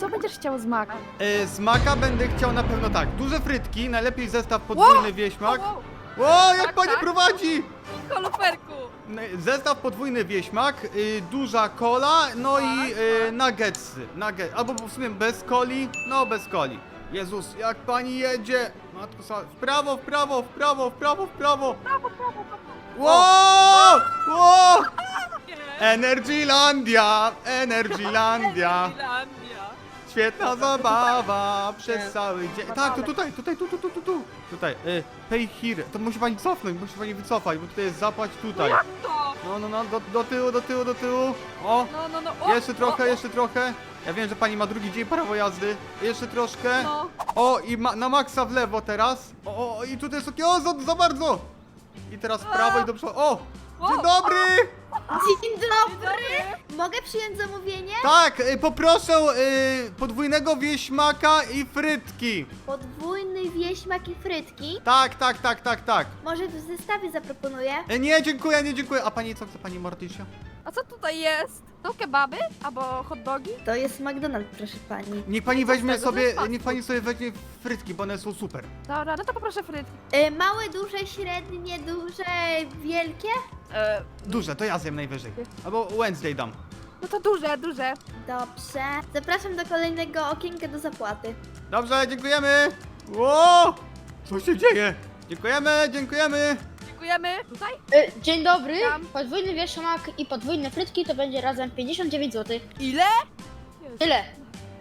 co będziesz chciał z maka? E, z maka będę chciał na pewno tak. Duże frytki, najlepiej zestaw podwójny wieśmak. Wow, O, jak Tak, pani tak. prowadzi! Koloperku! Zestaw podwójny wieśmak, y, duża kola, no i y, nuggetsy. Nugget, albo w sumie bez coli, no bez coli. Jezus, jak pani jedzie! Matko sa... W prawo, w prawo, w prawo, w prawo, w prawo! Wow! Wow! Energylandia! Energylandia! Świetna zabawa przez cały dzień. Tak, to tutaj, tutaj, tu, tu, tu, tu, tu. Tutaj, y, pay here. To musi pani cofnąć, musi pani wycofać, bo tutaj jest zapłać tutaj. Jak to? No, no, no, do, do tyłu, do tyłu, do tyłu. O, No, no, no. O, jeszcze trochę, o, jeszcze trochę. Ja wiem, że pani ma drugi dzień prawo jazdy. Jeszcze troszkę. No. O, i ma, na maksa w lewo teraz. O, o, i tutaj jest takie, o, za, za bardzo. I teraz w prawo i do przodu. O, dzień O, dobry. Dzień dobry! Mogę przyjąć zamówienie? Tak, y, poproszę y, podwójnego wieśmaka i frytki. Podwójny wieśmak i frytki. Tak, tak, tak, tak, tak. Może w zestawie zaproponuję? E, Nie, dziękuję, nie dziękuję. A pani co chce, pani Morticia? A co tutaj jest? To kebaby? Albo hot dogi? To jest McDonald's, proszę pani. Niech pani weźmie tego? To sobie, jest fast niech pani sobie weźmie frytki, bo one są super. Dobra, no to poproszę frytki. Y, małe, duże, średnie, duże, wielkie? E, Duże, to ja zjem najwyżej. Albo Wednesday dam. no to duże, duże. Dobrze. Zapraszam do kolejnego okienka do zapłaty. Dobrze, dziękujemy. Ło! Co się dzieje? Dziękujemy, dziękujemy. Dziękujemy. Tutaj? E, Dzień dobry. Tam. Podwójny wieszamak i podwójne frytki to będzie razem 59 zł. Ile? Tyle.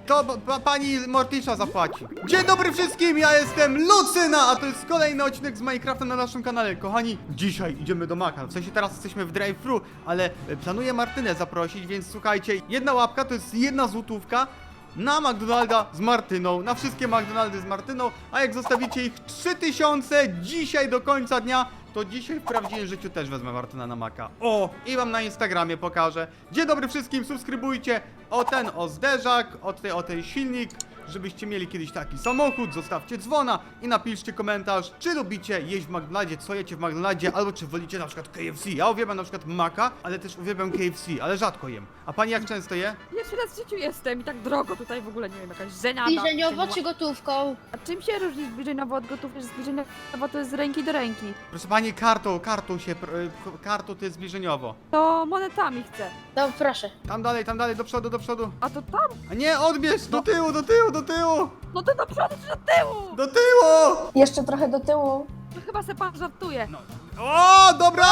To pa- pa- pani Mortisza zapłaci. Dzień dobry wszystkim, ja jestem Lucyna, a to jest kolejny odcinek z Minecrafta na naszym kanale. Kochani, dzisiaj idziemy do Maka. W sensie teraz jesteśmy w drive-thru, ale e, planuję Martynę zaprosić, więc słuchajcie, jedna łapka to jest jedna złotówka na McDonalda z Martyną, na wszystkie McDonaldy z Martyną, a jak zostawicie ich 3000 dzisiaj do końca dnia, to dzisiaj w prawdziwym życiu też wezmę Martyna na Maka. O, i wam na Instagramie pokażę. Dzień dobry wszystkim, subskrybujcie o ten, o zderzak, o tej, o tej silnik, żebyście mieli kiedyś taki samochód, zostawcie dzwona i napiszcie komentarz, czy lubicie jeść w McDonaldzie, co jecie w McDonaldzie, albo czy wolicie na przykład KFC. Ja uwielbiam na przykład Maka, ale też uwielbiam KFC, ale rzadko jem. A pani jak często je? Pierwszy raz w życiu jestem i tak drogo tutaj w ogóle, nie wiem, jakaś żeniada. Zbliżeniowo czy- gotówką? A czym się różni zbliżeniowo od gotówki, że zbliżeniowo to jest z ręki do ręki? Proszę pani, kartą, kartą się, pr- y, kartą to jest zbliżeniowo. To monetami chcę. To proszę. Tam dalej, tam dalej, do przodu, do przodu. A to tam? A nie, odbierz, do tyłu, do tyłu, do tyłu, No to do przodu czy do tyłu? do tyłu! Jeszcze trochę do tyłu. To chyba se pan żartuje. No. O, dobra!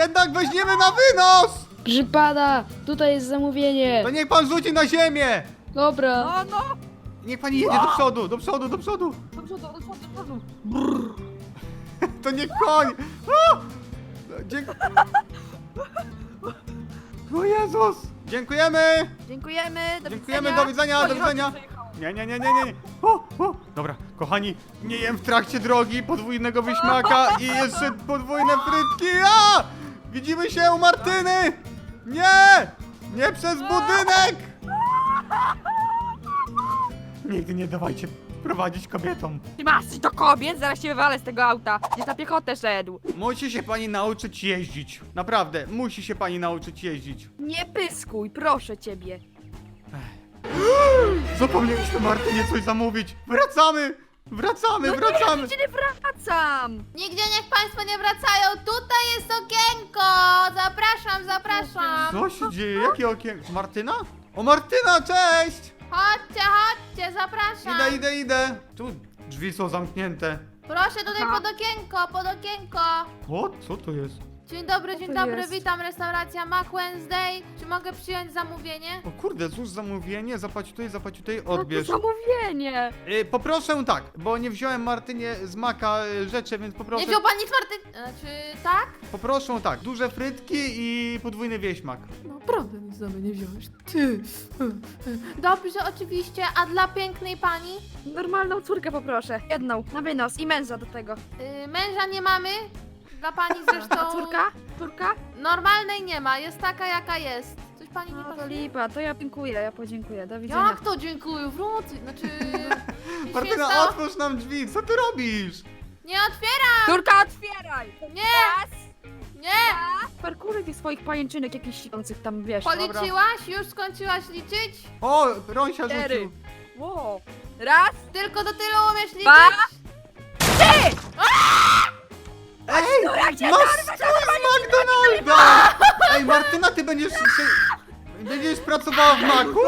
Jednak weźmiemy na wynos! Proszę pana, tutaj jest zamówienie. To niech pan rzuci na ziemię! Dobra. No, no! Niech pani jedzie do przodu, do przodu, do przodu! Do przodu, do przodu, do przodu. To niech koń! O! Dziękuję. O Jezus! Dziękujemy! Dziękujemy, do Dziękujemy, widzenia. do widzenia, do widzenia. chodź. Nie, nie, nie, nie, nie. nie. O, o. Dobra, kochani, nie jem w trakcie drogi podwójnego wyśmaka i jeszcze podwójne frytki. A! Widzimy się u Martyny! Nie! Nie przez budynek! Nigdy nie dawajcie prowadzić kobietom. Ty masz do kobiet, zaraz się wywalę z tego auta. Gdzie na piechotę szedł. Musi się pani nauczyć jeździć. Naprawdę, musi się pani nauczyć jeździć. Nie pyskuj, proszę ciebie. Zapomnieliśmy Martynie coś zamówić. Wracamy! Wracamy, No wracamy! nie, gdzie nie wracam. Nigdzie niech państwo nie wracają. Tutaj jest okienko. Zapraszam, zapraszam. Co się dzieje? Jakie okienko? Martyna? O Martyna, cześć! Chodźcie, chodźcie, zapraszam. Idę, idę, idę. Tu drzwi są zamknięte. Proszę tutaj pod okienko, pod okienko. O, co to jest? Dzień dobry, dzień to dobry, jest? witam, restauracja Mac Wednesday. Czy mogę przyjąć zamówienie? O kurde, złóż zamówienie, zapłać tutaj, zapłać tutaj, No to odbierz. zamówienie. Y, poproszę tak, bo nie wziąłem Martynie z maka y, rzeczy, więc poproszę. Nie wziął pan nic, Marty... Czy tak? Poproszę tak, duże frytki i podwójny wieśmak. Naprawdę nic za mnie nie wziąłeś. Ty. Dobrze, oczywiście. A dla pięknej pani? Normalną córkę poproszę. Jedną, na wynos i męża do tego. Yy, męża nie mamy. Dla pani zresztą... A córka? Córka? Normalnej nie ma, jest taka jaka jest. Coś pani nie No to pasuje? lipa, to ja dziękuję, ja podziękuję. Do widzenia. Jak to dziękuję, wrócę. Znaczy... nic się Martyna, stało. otwórz nam drzwi, co ty robisz? Nie otwieram! Córka, otwieraj! Nie! Nie! Parkury tych swoich pajęczynek jakichś siedzących tam, wiesz. Policzyłaś? Już skończyłaś liczyć? O, Rąsia Cztery. rzucił. Wow. Raz, Tylko do tylu umiesz liczyć? Dwa. Ej, masz stój z McDonalda! Ej, Martyna, ty będziesz... Ty, będziesz pracowała w Maku?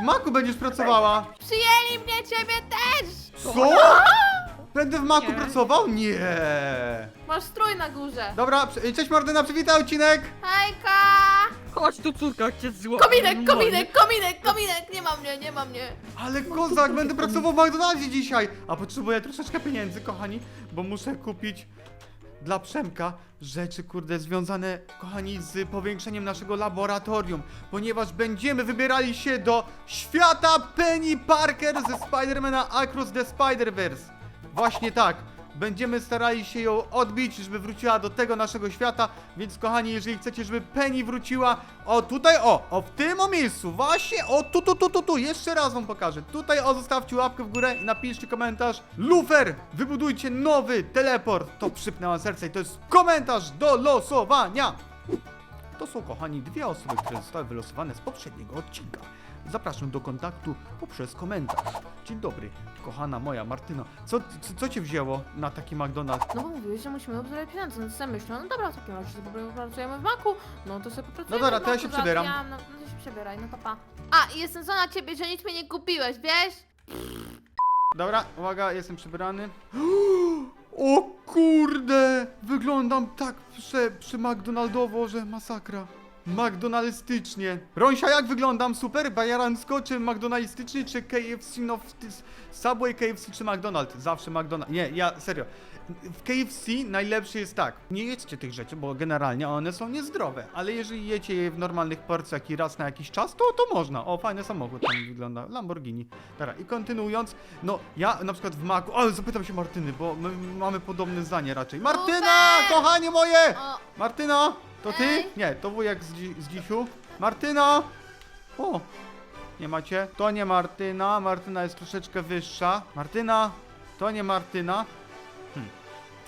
W Maku będziesz pracowała. Przyjęli mnie, ciebie też! Co? Będę w Maku Nie. pracował? Nie. Masz strój na górze. Dobra, przy- cześć Martyna, przywitaj odcinek. Hejka! chodź tu córka, cię zło. Kominek, kominek, kominek, kominek! Nie ma mnie, nie ma mnie. Ale kozak, będę pracował w McDonaldzie dzisiaj. A potrzebuję troszeczkę pieniędzy, kochani, bo muszę kupić dla Przemka rzeczy, kurde, związane, kochani, z powiększeniem naszego laboratorium, ponieważ będziemy wybierali się do świata Penny Parker ze Spidermana Across the Spider-Verse. Właśnie tak. Będziemy starali się ją odbić, żeby wróciła do tego naszego świata, więc kochani, jeżeli chcecie, żeby Penny wróciła, o tutaj, o, o w tym miejscu, właśnie, o tu, tu, tu, tu, tu, jeszcze raz wam pokażę. Tutaj, o, zostawcie łapkę w górę i napiszcie komentarz. Lufer, wybudujcie nowy teleport. To przypnęła serce i to jest komentarz do losowania. To są, kochani, dwie osoby, które zostały wylosowane z poprzedniego odcinka. Zapraszam do kontaktu poprzez komentarz. Dzień dobry, kochana moja Martyno. Co, co, co cię wzięło na taki McDonald's? No bo mówiłeś, że musimy obzorować pieniądze, no to sobie myślę, no dobra, w takim razie sobie popracujemy w maku, no to sobie popracujemy No dobra, w to ja się przebieram. załatwiam, No, no to się przebieraj, no papa. A, i jestem zła na ciebie, że nic mi nie kupiłeś, wiesz? Dobra, uwaga, jestem przebrany. O kurde! Wyglądam tak prze, przy McDonaldowo, że masakra. McDonaldystycznie. Rąsia, jak wyglądam? Super? Bajarancko, czy McDonaldystycznie, czy KFC? No, w- ty- Subway, KFC, czy McDonald's? Zawsze McDonald's. Nie, ja, serio. W KFC najlepszy jest tak. Nie jedzcie tych rzeczy, bo generalnie one są niezdrowe. Ale jeżeli jecie je w normalnych porcjach i raz na jakiś czas, to to można. O, fajny samochód tam wygląda. Lamborghini. Dobra, i kontynuując, no ja na przykład w Macu, ale zapytam się Martyny, bo my mamy podobne zdanie raczej. Martyna, Super! kochanie moje! O, Martyna, to ty? Ej. Nie, to wujek z, dzi- z dzisiu. Martyna! O, nie macie? To nie Martyna, Martyna jest troszeczkę wyższa. Martyna, to nie Martyna. Hmm,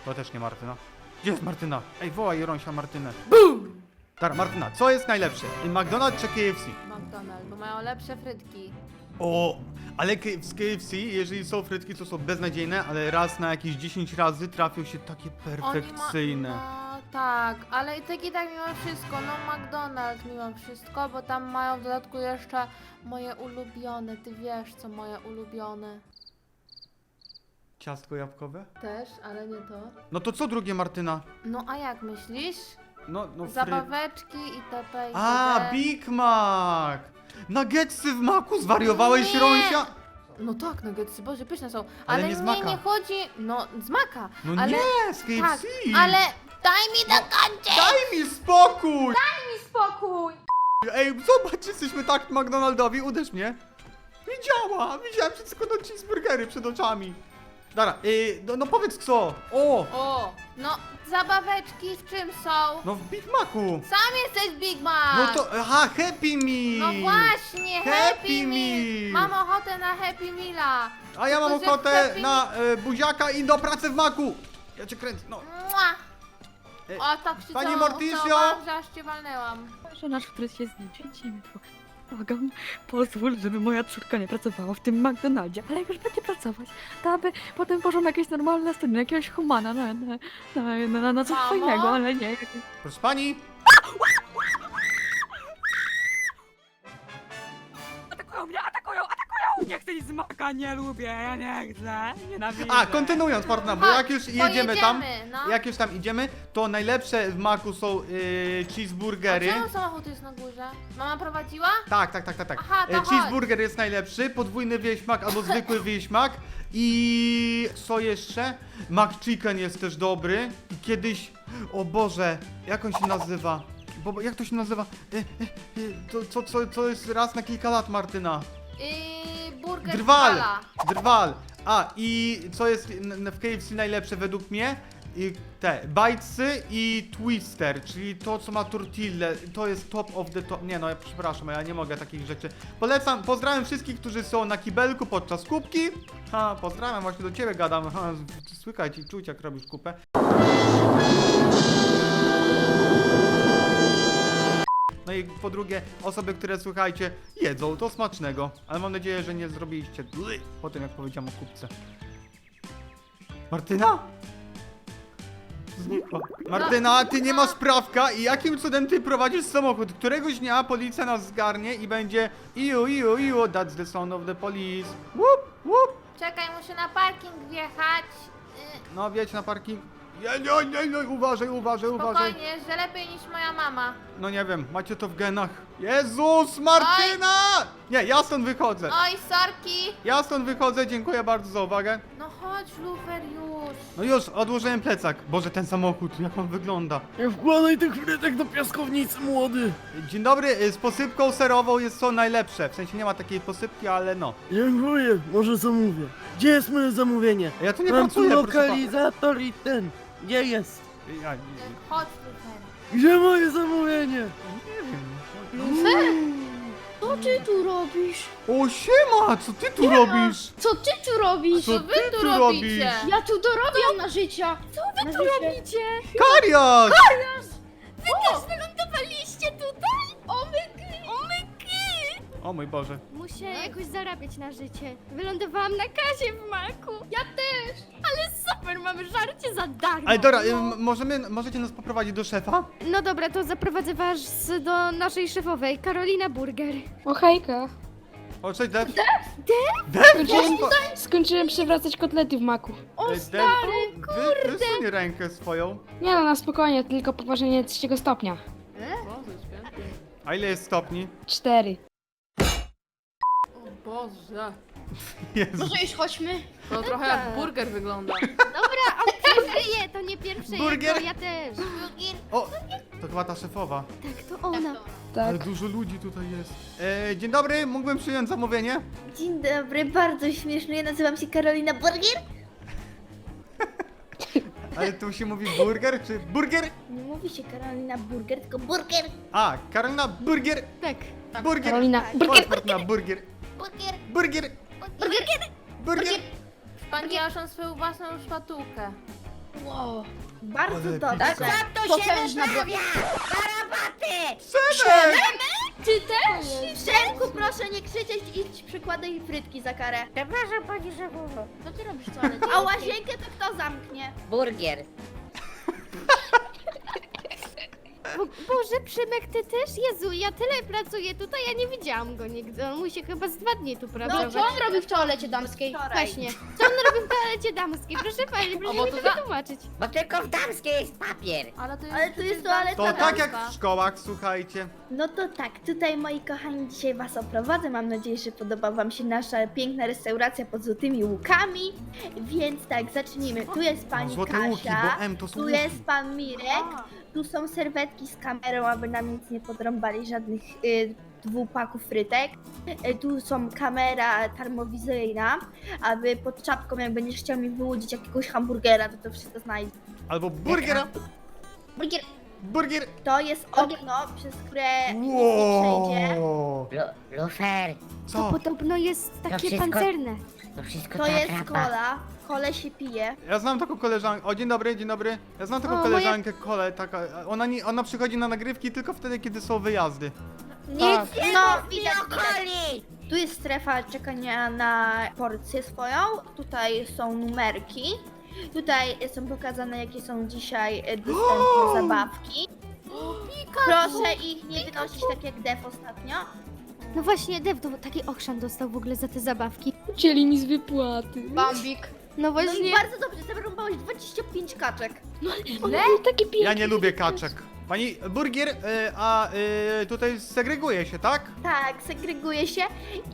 to też nie Martyna. Gdzie jest Martyna? Ej, wołaj Rąsia Martynę. BOOM! Dobra, Martyna, co jest najlepsze? McDonald's czy KFC? McDonald's, bo mają lepsze frytki. O, ale K- z KFC, jeżeli są frytki, to są beznadziejne, ale raz na jakieś 10 razy trafią się takie perfekcyjne. Oni ma, no tak, ale i tak i tak mimo wszystko, no McDonald's mimo wszystko, bo tam mają w dodatku jeszcze moje ulubione, ty wiesz co moje ulubione. Ciastko jabłkowe? Też, ale nie to. No to co drugie, Martyna? No a jak myślisz? No, no fry... Zabaweczki itp. itp. A, Big Mac! Nuggetsy w maku, zwariowałeś, Nie. Rąsia? No tak, nuggetsy, boże, pyszne są. Ale Ale, nie z nie, Maka. nie chodzi, no z maka. No ale, nie, z KFC! Tak, ale daj mi dokończyć! Daj mi spokój! mi spokój! Ej, zobacz, jesteśmy tak McDonaldowi, uderz mnie. Nie działa, widziałem przed sekundą cheeseburgery przed oczami. Dobra, yy, no, no powiedz co? O, O, no zabaweczki w czym są? no w Big Macu. Sam jesteś Big Mac! No to, aha, Happy Meal. No właśnie, Happy Happy, Meal. Meal! Mam ochotę na Happy Meala! A ja mam Tylko, że ochotę Happy na e, buziaka i do pracy w maku. Ja cię kręcę, no. Mua! O, tak się Pani Morticio? że aż cię walnęłam. Że nasz zniszczy mi to. Błagam, pozwól, żeby moja córka nie pracowała w tym McDonaldzie, ale jak już będzie pracować, to aby potem poszła na jakieś normalne studia, jakiegoś humana, na, na, na, na, na, na coś Mamo? fajnego, ale nie. Proszę pani. Nie chcę nic z maka, nie lubię, ja nie chcę, nienawidzę. A, kontynuując, Martyna, bo jak już jedziemy tam, pojedziemy, no. jak już tam idziemy, to najlepsze w maku są yy, A cheeseburgery. czemu samochód jest na górze? Mama prowadziła? Tak, tak, tak, tak, tak. Aha, to E, chodź. Cheeseburger jest najlepszy, podwójny wieśmak albo zwykły wieśmak. I co jeszcze? McChicken jest też dobry. I kiedyś, o Boże, jak on się nazywa? Bo, jak to się nazywa? E, e, e, to, co, co, co jest raz na kilka lat, Martyna? Yy, burger Drwal! Drwala. Drwal! A, i co jest n- w KFC najlepsze według mnie? I te bajcy i twister, czyli to co ma tortille, to jest top of the top. Nie no, ja przepraszam, ja nie mogę takich rzeczy. Polecam, pozdrawiam wszystkich, którzy są na kibelku podczas kubki. Ha, pozdrawiam, właśnie do ciebie gadam. Ha, słychać i czuć jak robisz kupę. I po drugie osoby, które słuchajcie, jedzą to smacznego. Ale mam nadzieję, że nie zrobiliście dły po tym, jak powiedziałem o kupce. Martyna? Znikła. Martyna, ty nie masz prawka i jakim cudem ty prowadzisz samochód? Któregoś dnia policja nas zgarnie i będzie iu, iu, iu, that's the sound of the police. Whoop, whoop. Czekaj, muszę na parking wjechać. Y, No, wjedź na parking. Nie, nie, nie, nie, uważaj, uważaj, uważaj. Spokojnie, że lepiej niż moja mama. No nie wiem, macie to w genach. Jezus, Martyna! Nie, ja stąd wychodzę. Oj, sorki. Ja stąd wychodzę, dziękuję bardzo za uwagę. No chodź, Lufer, już. No już, odłożyłem plecak. Boże, ten samochód, jak on wygląda. Nie wkładaj tych frytek do piaskownicy, młody! Dzień dobry, y, z posypką serową jest są najlepsze. W sensie nie ma takiej posypki, ale no. Dziękuję, może zamówię. Gdzie jest moje zamówienie? Ja tu nie Mam tu pracuję, proszę lokalizator i ten. Gdzie jest? Ja, Chodź. Gdzie moje zamówienie? Co ty tu robisz? o, siema, co ty tu robisz? Co ty tu robisz? Co Co ty wy tu robicie? Ja tu dorobiam na życia. Co wy tu robicie? Karias! Wy też wylądowaliście tutaj? Omyky! Omyky! O mój Boże. Muszę jakoś zarabiać na życie. Wylądowałam na kasie w maku. Ja też. Ale super, mamy żarcie za darmo. Ale Dora, y, No. m- możemy, możecie nas poprowadzić do szefa? no dobra, to zaprowadzę was do naszej szefowej, Karolina Burger. O hejka. O, cześć, Dev. Skończyłem, skończyłem przewracać kotlety w maku. O, stary, wy, wysuń rękę swoją. Nie no, na spokojnie, tylko poważenie trzeciego stopnia. A ile jest stopni? Cztery. O Boże. Jezu. Może już chodźmy. To trochę jak burger wygląda. Dobra, on je, to nie pierwsze Burger? je, to ja też. O, to chyba ta szefowa. Tak, to ona. Ale Tak. dużo ludzi tutaj jest. E, dzień dobry, mógłbym przyjąć zamówienie? Dzień dobry, bardzo śmieszny. Ja nazywam się Karolina Burger. Ale tu się mówi burger czy burger? Nie mówi się Karolina Burger, tylko Burger. A, Karolina Burger. Tak. Burger. Karolina, Burger. Burger. Burger. Burger. Burger. Burger. Pani aż on swoją własną szpatułkę. Wow. Bardzo Ale dobrze. pizza. Potężna broń. Przemek! Ty też? Przemku, proszę nie krzyczeć, idź przykładaj frytki za karę. Przepraszam pani szefowo. Co ty robisz toalecie? A łazienkę to kto zamknie? Burger. Bo, Boże, Przymek, ty też? Jezu, ja tyle pracuję tutaj, ja nie widziałam go nigdy. On musi chyba z dwa dni tu No pracować. co on robi w toalecie damskiej? Wczoraj. Właśnie. Co on robi w toalecie damskiej? Proszę pani, proszę bo mi to to za- wytłumaczyć. Bo tylko w damskiej jest papier. Ale to jest, Ale tu jest toaleta To tak jak w szkołach, słuchajcie. No to tak, tutaj moi kochani dzisiaj was oprowadzę. Mam nadzieję, że podoba wam się nasza piękna restauracja pod złotymi łukami. Więc tak, zacznijmy. Tu jest pani złote Kasia. łuki, bo M to są Tu łuki. jest pan Mirek, tu są serwetki z kamerą, aby nam nic nie podrąbali żadnych y, dwupaków frytek. Y, tu są kamera termowizyjna, aby pod czapką jak będziesz chciał mi wyłudzić jakiegoś hamburgera, to to wszystko znajdzie. Albo burgera. Burger. Burger. To jest okno, przez które nikt nie przejdzie. Lu- Lufer, To Co? podobno jest takie wszystko- pancerne. To wszystko To ta jest trapa. kola, kole się pije. Ja znam taką koleżankę. O, dzień dobry, dzień dobry. Ja znam taką O, koleżankę, kole, taka. Ona, nie, ona przychodzi na nagrywki tylko wtedy, kiedy są wyjazdy. Nic, Tak. no widać, widać. Okoli! Tu jest strefa czekania na porcję swoją. Tutaj są numerki. Tutaj są pokazane, jakie są dzisiaj e, dostępne zabawki. Proszę ich nie wynosić tak jak Def ostatnio. No właśnie, Dev to taki ochrzan dostał w ogóle za te zabawki. Ucięli mi z wypłaty. Bambik. No No właśnie. i bardzo dobrze, zarąbałeś 25 kaczek. One były takie piękne. Ja nie lubię kaczek. Pani burger, y, a y, tutaj segreguje się, tak? Tak, segreguje się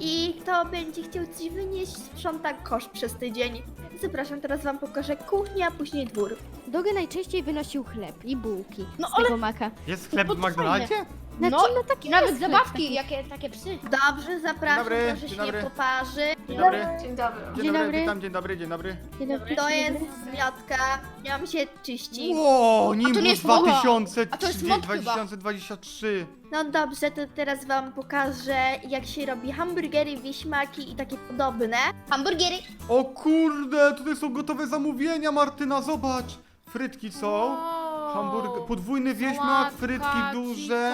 i kto będzie chciał coś wynieść, sprząta kosz przez tydzień. Zapraszam, teraz wam pokażę kuchnię, a później dwór. Dogę najczęściej wynosił chleb i bułki No z ale- tego maka. Jest chleb No w McDonaldzie? Znaczy, No, no, taki Nawet jest chleb zabawki, taki. jakie takie psy. Dobrze, zapraszam, dobry, proszę dzień się dobry. nie poparzy. Dzień dobry. Dzień dobry. Dzień Dzień dobry, dobry. witam, dzień dobry, dzień dobry. Dzień dobry. To jest zmiotka, nią się czyści. Wow, nie Nimbus jest woda. 2000, A to jest mod chyba. 2023. No dobrze, to teraz wam pokażę, jak się robi hamburgery, wieśmaki i takie podobne. Hamburgery. O kurde, tutaj są gotowe zamówienia, Martyna, zobacz. Frytki są. Wow. Hamburger, podwójny wieśmak, frytki duże.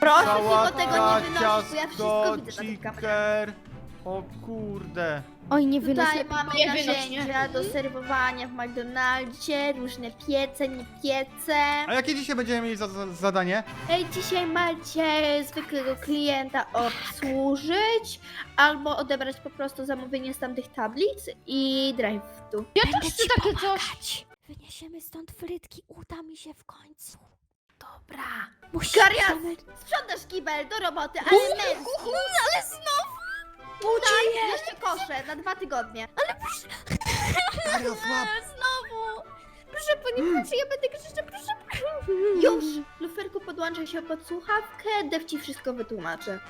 Proszę tylko tego nie wynosić, bo ja wszystko widzę na chiker. O kurde. Oj, nie Tutaj mamy Nie wynoś, narzędzia do serwowania w McDonaldzie, różne piece, nie piece. A jakie dzisiaj będziemy mieli za, za zadanie? Ej, dzisiaj macie zwykłego klienta obsłużyć, albo odebrać po prostu zamówienie z tamtych tablic i drive-thru. Ja też chcę takie coś. Wyniesiemy stąd frytki, uda mi się w końcu. Dobra. Karian, sprzątasz kibel do roboty, ale męski. Ale znowu! Tutaj jeszcze kosze na dwa tygodnie. Daria, złap. Znowu! Proszę pani, proszę, ja będę krzyczeć, proszę. Już! Luferku podłączaj się pod słuchawkę, Dev ci wszystko wytłumaczy.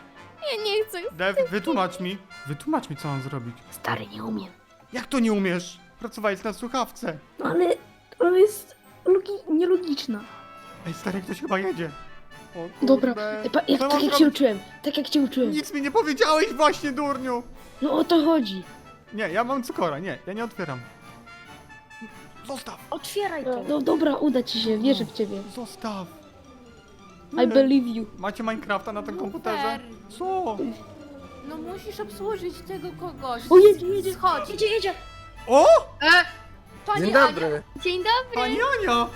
Ja nie chcę. Dev, wytłumacz mi. Wytłumacz mi, co mam zrobić. Stary, nie umiem. Jak to nie umiesz? Pracowałeś na słuchawce. Ale to jest logi- nielogiczna. Ej, stary, ktoś chyba jedzie. O kurde. Dobra, e, pa, jak, Co tak mam jak się zrobić? uczyłem, tak jak cię uczyłem. Nic mi nie powiedziałeś właśnie, durniu! No o to chodzi. Nie, ja mam cukora, nie, ja nie otwieram. Zostaw! Otwieraj to. No dobra, uda ci się, wierzę w ciebie. Zostaw! I believe you. Macie Minecrafta na tym komputerze? Co? No musisz obsłużyć tego kogoś. O, jedzie, jedzie. Schodź. Jedzie, jedzie. O! Pani Dzień dobry. Dzień dobry. Pani Ania!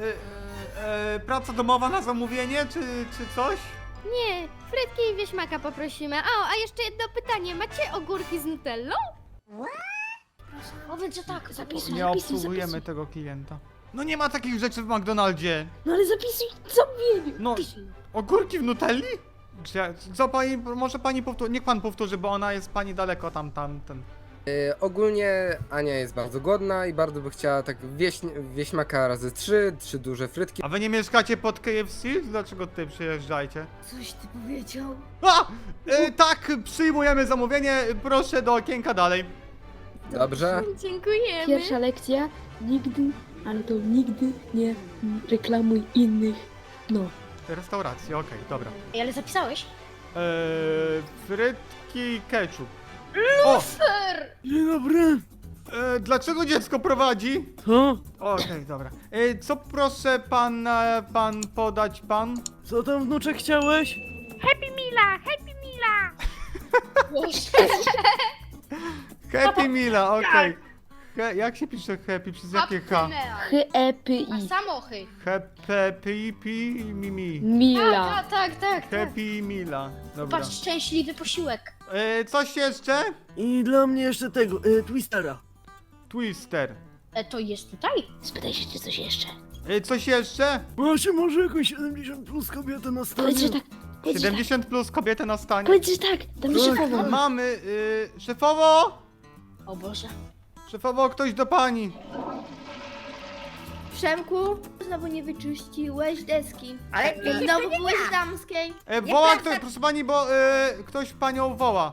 E, e, praca domowa na zamówienie, czy, czy coś? Nie, frytki i wieśmaka poprosimy. O, a jeszcze jedno pytanie. Macie ogórki z nutellą? Powiedz, że tak. Zapisuj, Nie zapisuj, obsługujemy zapisuj. tego klienta. No nie ma takich rzeczy w McDonaldzie. No ale zapisuj zamówienie. No, ogórki w Nutelli? Czy ja- Co pani, może pani powtórzy, niech pan powtórzy, bo ona jest pani daleko tam, tam, ten. E, ogólnie Ania jest bardzo głodna i bardzo by chciała tak wieś, wieśmaka razy trzy, trzy duże frytki. A wy nie mieszkacie pod KFC? Dlaczego tutaj przyjeżdżajcie? Coś ty powiedział? A! E, tak, przyjmujemy zamówienie, proszę do okienka dalej. Dobrze? Dziękujemy. Pierwsza lekcja, nigdy, ale to nigdy nie reklamuj innych. No. Restauracja, okej, dobra. Ej, ale zapisałeś? Eee, frytki i ketchup. O! Dzień dobry. E, dlaczego dziecko prowadzi? Co? Okej, dobra. E, co proszę pan, e, pan podać pan? Co tam wnuczek chciałeś? Happy Mila, okej. He, jak się pisze happy? Przez jakie H? H-E-P-I. A samochy. Happy pi mi mi. Mila. Tak, tak, tak. tak. Happy Mila. Dobra. Patrz, szczęśliwy posiłek. E, coś jeszcze? I dla mnie jeszcze tego, y, Twistera. Twister. E, to jest tutaj? Spytaj się, czy coś jeszcze. E, coś jeszcze? Macie może jakąś 70 plus kobietę na stanie? Powiedz, że tak. Powiedz, że tak. 70 plus kobietę na stanie. Powiedz, że tak. Dam Tak. szefową. Mamy, y, szefowo! O Boże. Szefowo, ktoś do pani. Przemku, znowu nie wyczyściłeś deski. Ale I znowu byłeś w damskiej. E, woła ktoś, proszę pani, bo e, ktoś panią woła.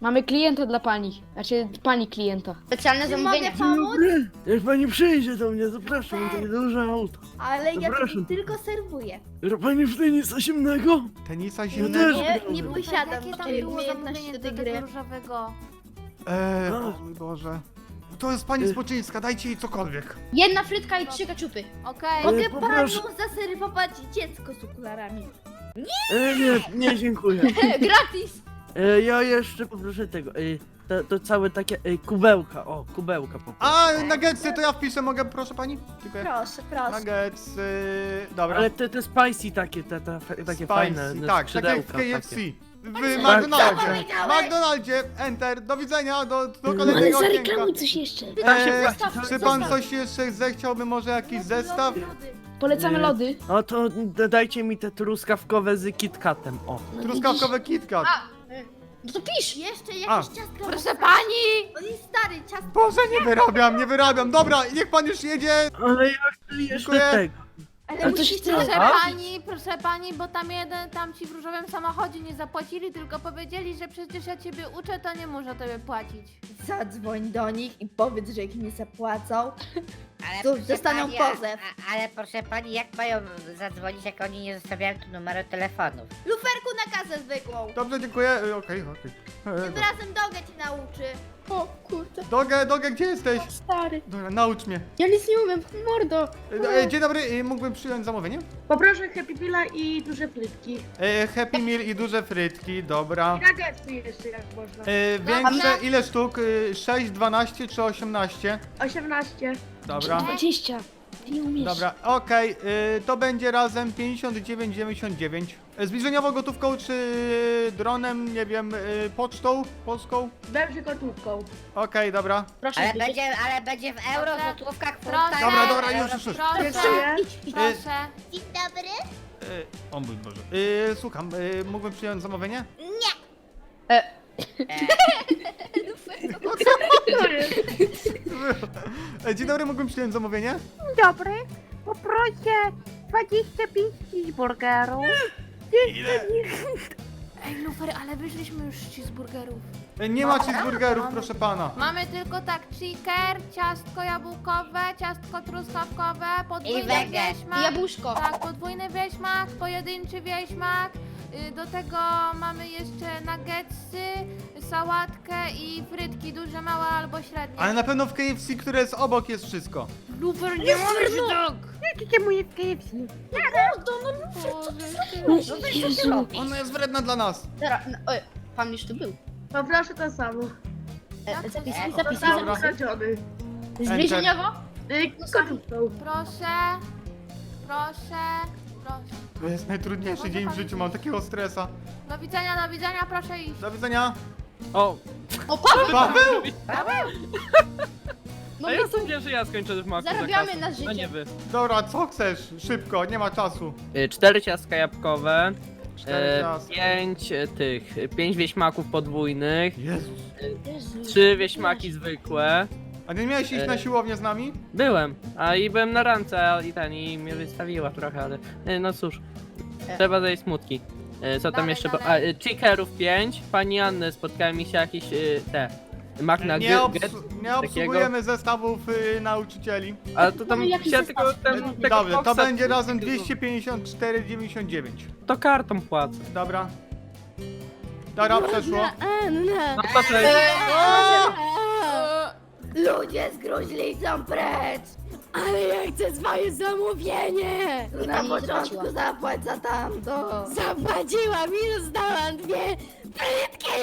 Mamy klienta dla pani. Znaczy, pani klienta. Specjalne Czy zamówienie. mogę pomóc? Dobry. Jak pani przyjdzie do mnie, zapraszam, to nieduże auto. Ale ja Zapraszam. tylko serwuję. Że pani w tenisa zimnego? Tenisa też. zimnego? Nie, nie Dobra. posiadam Jakie tam tej było umiejętności zamówienie do do tej tego gry. różowego? Eee, A. o mój Boże. To jest pani Y. Spoczyńska, dajcie jej cokolwiek. Jedna frytka i trzy kaczupy. Okej. Mogę poproszę. panu zaserwować dziecko z okularami. E, nie, nie dziękuję. Gratis. E, ja jeszcze poproszę tego, e, to, to całe takie e, kubełka, o, kubełka poproszę. A, nuggetsy, to ja wpiszę, mogę, proszę pani? Dziękuję. Proszę, proszę. Nuggetsy, dobra. Ale te, te spicy takie, te, te, fe- takie Spicy, fajne, no, tak, tak jak w skrzydełka KFC. takie. W. McDonaldzie. McDonaldzie, enter, do widzenia, do, do No ale kolejnego okienka. zareklamuj coś jeszcze. Tam się Eee, czy pan coś jeszcze zechciałby, może jakiś zestaw? Polecamy lody. No to d- dajcie mi te truskawkowe z KitKatem, o. No Truskawkowe KitKat. No to pisz. Jeszcze jakieś ciastka. Proszę pani! On jest stary, ciastka. Boże, nie wyrabiam, nie wyrabiam. Dobra, niech pan już jedzie. Ale ja chcę jeszcze Dziękuję. tego. Ale Ale to się musisz Proszę pani, proszę pani, bo tam jeden, tam ci w różowym samochodzie nie zapłacili, tylko powiedzieli, że przecież ja ciebie uczę, to nie muszę tobie płacić. Zadzwoń do nich i powiedz, że ich nie zapłacą. Ale Tu proszę dostaną pani, a- pozew. A, ale proszę pani, jak mają zadzwonić, jak oni nie zostawiają tu numeru telefonów? Luferku na kasę zwykłą. Dobrze, dziękuję. Y, Okej, okej. E, Tym razem Dogę ci nauczy. O kurde, Dogę, Dogę, gdzie jesteś? stary. Dobra, naucz mnie. Ja nic nie umiem, mordo. E, e, Dzień dobry, e, mógłbym przyjąć zamówienie? Poproszę Happy Meala i duże frytki. E, Happy Meal i duże frytki, dobra. I nuggetsy jeszcze jak można. E, Większe, ile sztuk? E, 6, 12 czy 18? 18. Dobra. 20. Ty nie umiesz. Dobra, okej, y, to będzie razem 59,99. Y, Zbliżeniowo gotówką czy dronem, nie wiem, y, pocztą polską? Dobrze gotówką. Okej, dobra. Proszę, Ale zbliżyć. będzie, ale będzie w euro, Proszę. złotówkach, Proszę. funtach. Dobra, dobra, już, już, już. Proszę, Dziękuję. proszę. Dzień dobry. Y, o mój Boże. Y, słucham, y, mógłbym przyjąć zamówienie? E, Dzień dobry, mógłbym przyjąć zamówienie? Dobry, poproszę 25 cheeseburgerów. Ile? Ej, Lufer, ale wyszliśmy już z cheeseburgerów. E, Nie ma cheeseburgerów, proszę pana. Mamy tylko tak chicker, ciastko jabłkowe, ciastko truskawkowe, podwójny wege. wieśmak. Jabłuszko. Tak, podwójny wieśmak, pojedynczy wieśmak. Y, Do tego mamy jeszcze nuggetsy, sałatkę i frytki, duże, małe albo średnie. Ale na pewno w KFC, które jest obok, jest wszystko. Lufer, nie możesz tak! Jakie moje KFC? No, Jezu. Ona jest wredna dla nas. Dobra, no, oj, pan już tu był. Poproszę to samo. E, zapisy, To zapisy, samo zapisy. kradziony. Zbliżeniowo? Y. Proszę, proszę, proszę. To jest najtrudniejszy dzień w życiu, mam takiego stresa. Do widzenia, do widzenia, proszę iść. Do widzenia. O, O, Paweł! Paweł? No a ja tu sądziłem, że ja skończę w maku za zarabiamy kasę. na nie życie. wy. Dobra, co chcesz? Szybko, nie ma czasu. Y, Cztery ciastka jabłkowe, Cztery e, ciastka. pięć e, tych, pięć wieśmaków podwójnych, Jezus. Jezu. trzy wieśmaki zwykłe. A nie miałeś iść E. na siłownię z nami? Byłem, a i byłem na rance a i ten, i mnie wystawiła trochę, ale e, no cóż, trzeba zejść smutki. E, Co tam Dalej, jeszcze? było? A, dalej. e, chickerów 5, pani Anny, spotkałem mi się jakieś e, te, Magna Nie, Get, obs- nie obsługujemy zestawów y, nauczycieli. ale to tam jakiś ja tylko ten, tego Dobrze, to będzie razem 254,99. To kartą płacę. Dobra. Dobra, przeszło. Anna! No to cześć. Ludzie z gruźlicą precz. Ale ja chcę swoje zamówienie! Na Pani nie początku zapłaciła. zapłać za tamto. Zapłaciłam i dostałam dwie frytki!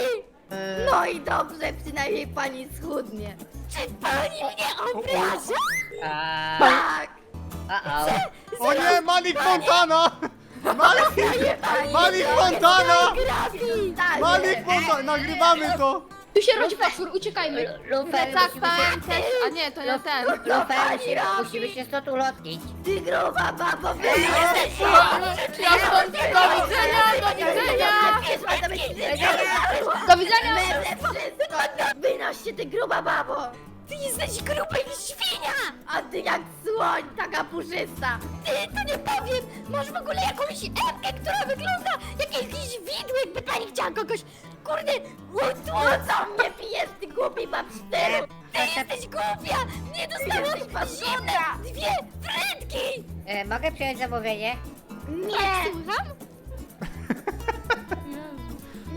No i dobrze, przynajmniej pani schudnie. Czy pani mnie obraża? A, Tak. a, O nie, Malik Fontana! Malik, Malik Fontana! Tak. Malik Fontana! Nagrywamy to! Tu się rodzi potwór, uciekajmy. Lufer, Tak, musimy się, a nie, to nie ten. Lufer, pani musimy, robi? musimy się stąd ulotnić. Ty gruba babo, wy Ja stąd, do widzenia, do widzenia! Do widzenia! Wynoście ty gruba babo! Ty jesteś gruba jak świnia! A ty jak słoń, taka puszysta! Ty, to nie powiem! Masz w ogóle jakąś epkę, która wygląda jak jakiś widły, jakby pani chciała kogoś, kurde, Co mnie pijesz, ty głupi babsztylu? Ty jesteś głupia! Nie dostałam zimne dwie frytki! E, mogę przyjąć zamówienie? Nie! Słucham?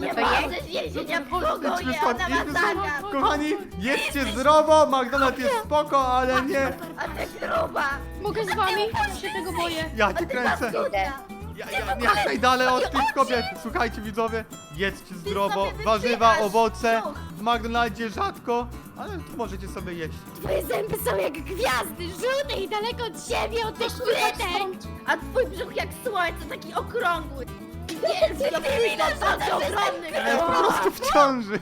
Nie No to je- możesz w Idźmy pogonie, stąd, ona ma idźmy stąd. zakaz! Kochani, jedzcie zdrowo, McDonald's jest spoko, ale nie... A ty gruba! Mogę z wami? się tego boję. Ja cię kręcę! Idę. Ja, ja, jak najdalej od tych kobiet! Słuchajcie widzowie, jedzcie zdrowo, warzywa, owoce, w McDonaldzie rzadko, ale tu możecie sobie jeść. Twoje zęby są jak gwiazdy, żółte i daleko od siebie, od tych frytek! A twój brzuch jak słońce, taki okrągły! Wielki, obrzydliwy, bardzo ogromny! Ja jest po prostu w ciąży.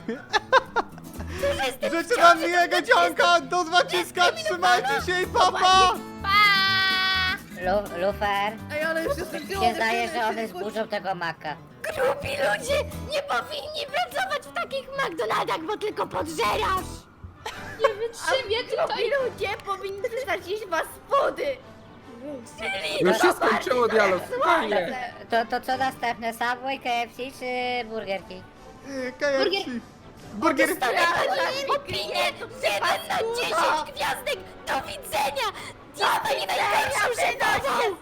Życzę wam miłego dzionka, do zobaczyska, trzymajcie się i papa! Lu, lufer, Ej, ale już jestem mi się zdaje, że one zburzą tego maka. Grubi ludzie nie powinni pracować w takich McDonaldach, bo tylko podżerasz! Nie wytrzymię tutaj. Grubi ludzie powinni przestać jeść was spody! Już się skończyło dialog, spokojnie. To, to co następne? Subway, KFC czy Burger King? Y, KFC. Burger. Dostaję opinię 1 na 10 gwiazdek! Do widzenia! Jest pani najlepszą szefową!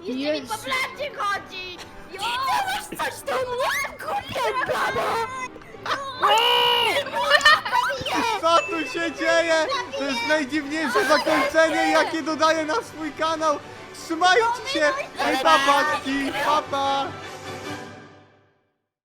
Jeszcze mi Jezu. po blacie chodzi! Ty to masz coś do mnie? Kurde, babo! się dzieje? To jest najdziwniejsze zakończenie, jakie dodaję na swój kanał. Trzymajcie się! Hej, papaczki, papa!